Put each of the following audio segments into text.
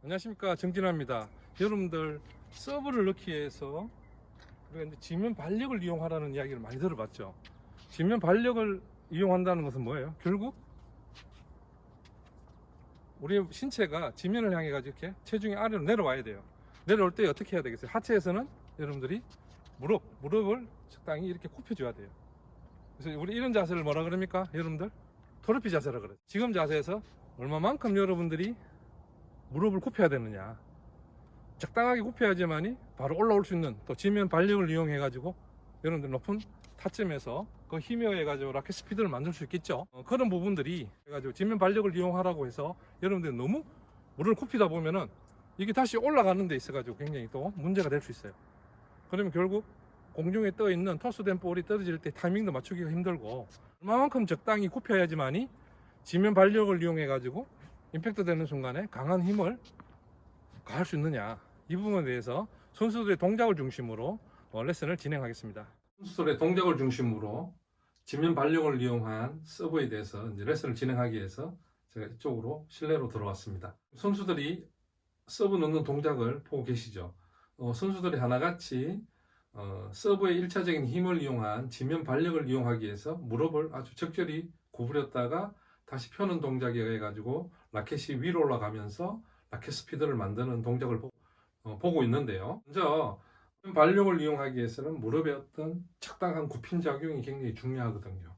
안녕하십니까 정진아입니다. 여러분들 서브를 넣기 위해서 우리가 이제 지면 반력을 이용하라는 이야기를 많이 들어봤죠. 지면 반력을 이용한다는 것은 뭐예요? 결국 우리 신체가 지면을 향해 가지고 이렇게 체중이 아래로 내려와야 돼요. 내려올 때 어떻게 해야 되겠어요? 하체에서는 여러분들이 무릎, 무릎을 적당히 이렇게 굽혀줘야 돼요. 그래서 우리 이런 자세를 뭐라 그럽니까? 여러분들 토르피 자세라 그래요. 지금 자세에서 얼마만큼 여러분들이 무릎을 굽혀야 되느냐. 적당하게 굽혀야지만이 바로 올라올 수 있는 또 지면 반력을 이용해 가지고 여러분들 높은 타점에서 그 힘에 의해 가지고 라켓 스피드를 만들 수 있겠죠. 어, 그런 부분들이 해가지고 지면 반력을 이용하라고 해서 여러분들이 너무 무릎을 굽히다 보면은 이게 다시 올라가는 데 있어 가지고 굉장히 또 문제가 될 수 있어요. 그러면 결국 공중에 떠 있는 토스된 볼이 떨어질 때 타이밍도 맞추기가 힘들고 얼마만큼 적당히 굽혀야지만이 지면 반력을 이용해 가지고 임팩트 되는 순간에 강한 힘을 가할 수 있느냐 이 부분에 대해서 선수들의 동작을 중심으로 어, 레슨을 진행하겠습니다. 선수들의 동작을 중심으로 지면 반력을 이용한 서브에 대해서 레슨을 진행하기 위해서 제가 이쪽으로 실내로 들어왔습니다. 선수들이 서브 넣는 동작을 보고 계시죠. 어, 선수들이 하나같이 어, 서브의 일차적인 힘을 이용한 지면 반력을 이용하기 위해서 무릎을 아주 적절히 구부렸다가 다시 펴는 동작에 의해 가지고 라켓이 위로 올라가면서 라켓 스피드를 만드는 동작을 보, 고 있는데요. 먼저 반력을 이용하기 위해서는 무릎의 어떤 적당한 굽힘 작용이 굉장히 중요하거든요.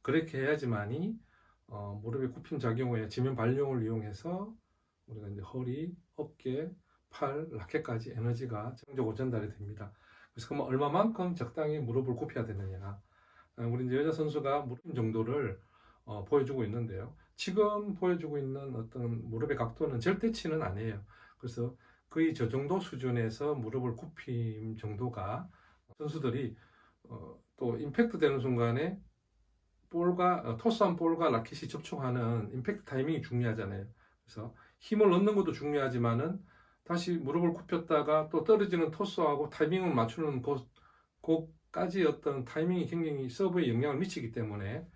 그렇게 해야지만이 어, 무릎의 굽힘 작용 후에 지면 반력을 이용해서 우리가 이제 허리, 어깨, 팔, 라켓까지 에너지가 정적으로 전달이 됩니다. 그래서 그러면 얼마만큼 적당히 무릎을 굽혀야 되느냐. 아, 우리 이제 여자 선수가 무릎 정도를 어, 보여주고 있는데요. 지금 보여주고 있는 어떤 무릎의 각도는 절대치는 아니에요. 그래서 거의 저 정도 수준에서 무릎을 굽힘 정도가 선수들이 어, 또 임팩트 되는 순간에 볼과 어, 토스한 볼과 라켓이 접촉하는 임팩트 타이밍이 중요하잖아요. 그래서 힘을 넣는 것도 중요하지만은 다시 무릎을 굽혔다가 또 떨어지는 토스하고 타이밍을 맞추는 곳, 곳까지 어떤 타이밍이 굉장히 서브에 영향을 미치기 때문에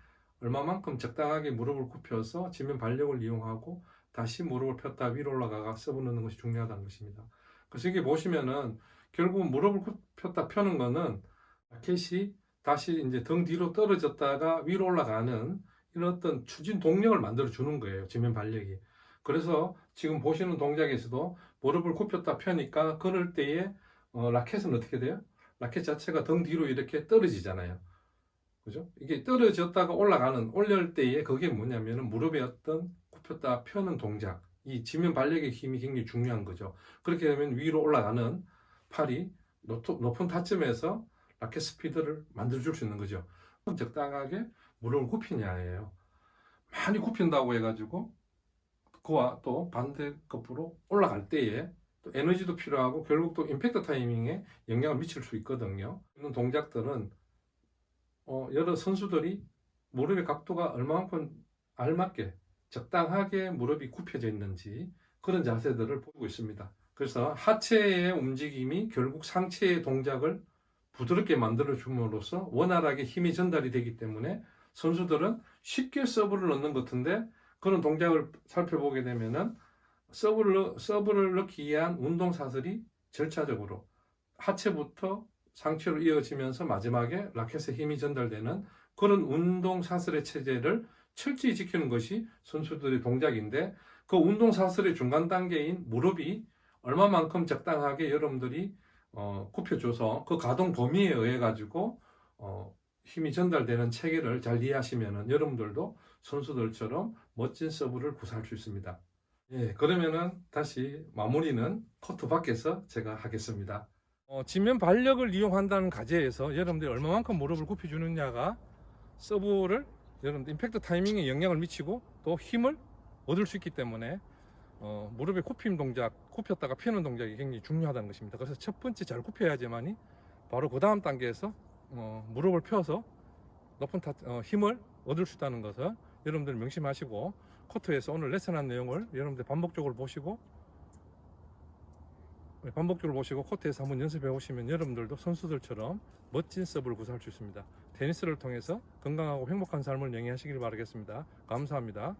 얼마만큼 적당하게 무릎을 굽혀서 지면 반력을 이용하고 다시 무릎을 폈다 위로 올라가가 넣는 것이 중요하다는 것입니다. 그래서 이게 보시면은 결국은 무릎을 굽혔다 펴는 거는 라켓이 다시 이제 등 뒤로 떨어졌다가 위로 올라가는 이런 어떤 추진 동력을 만들어 주는 거예요. 지면 반력이. 그래서 지금 보시는 동작에서도 무릎을 굽혔다 펴니까 그럴 때에 어, 라켓은 어떻게 돼요? 라켓 자체가 등 뒤로 이렇게 떨어지잖아요. 그죠? 이게 떨어졌다가 올라가는 올릴 때에 그게 뭐냐면은 무릎의 어떤 굽혔다 펴는 동작, 이 지면 반력의 힘이 굉장히 중요한 거죠. 그렇게 되면 위로 올라가는 팔이 높- 높은 타점에서 라켓 스피드를 만들어줄 수 있는 거죠. 적당하게 무릎을 굽히냐예요. 많이 굽힌다고 해가지고 그와 또 반대급으로 올라갈 때에 또 에너지도 필요하고 결국 또 임팩트 타이밍에 영향을 미칠 수 있거든요. 이런 동작들은 어, 여러 선수들이 무릎의 각도가 얼마만큼 알맞게 적당하게 무릎이 굽혀져 있는지 그런 자세들을 보고 있습니다. 그래서 하체의 움직임이 결국 상체의 동작을 부드럽게 만들어 줌으로써 원활하게 힘이 전달이 되기 때문에 선수들은 쉽게 서브를 넣는 것 같은데 그런 동작을 살펴보게 되면은 서브를, 넣- 서브를 넣기 위한 운동 사슬이 절차적으로 하체부터 상체로 이어지면서 마지막에 라켓에 힘이 전달되는 그런 운동 사슬의 체제를 철저히 지키는 것이 선수들의 동작인데 그 운동 사슬의 중간 단계인 무릎이 얼마만큼 적당하게 여러분들이 어, 굽혀줘서 그 가동 범위에 의해 가지고 어, 힘이 전달되는 체계를 잘 이해하시면은 여러분들도 선수들처럼 멋진 서브를 구사할 수 있습니다. 예, 그러면은 다시 마무리는 코트 밖에서 제가 하겠습니다. 어, 지면 반력을 이용한다는 가제에서 여러분들이 얼마만큼 무릎을 굽혀주느냐가 서브를 여러분들 임팩트 타이밍에 영향을 미치고 또 힘을 얻을 수 있기 때문에 어, 무릎의 굽힘 동작, 굽혔다가 펴는 동작이 굉장히 중요하다는 것입니다. 그래서 첫 번째 잘 굽혀야지만이 바로 그 다음 단계에서 어, 무릎을 펴서 높은 타, 어, 힘을 얻을 수 있다는 것을 여러분들 명심하시고 코트에서 오늘 레슨한 내용을 여러분들 반복적으로 보시고 네, 반복적으로 보시고 코트에서 한번 연습해 보시면 여러분들도 선수들처럼 멋진 서브를 구사할 수 있습니다. 테니스를 통해서 건강하고 행복한 삶을 영위하시길 바라겠습니다. 감사합니다.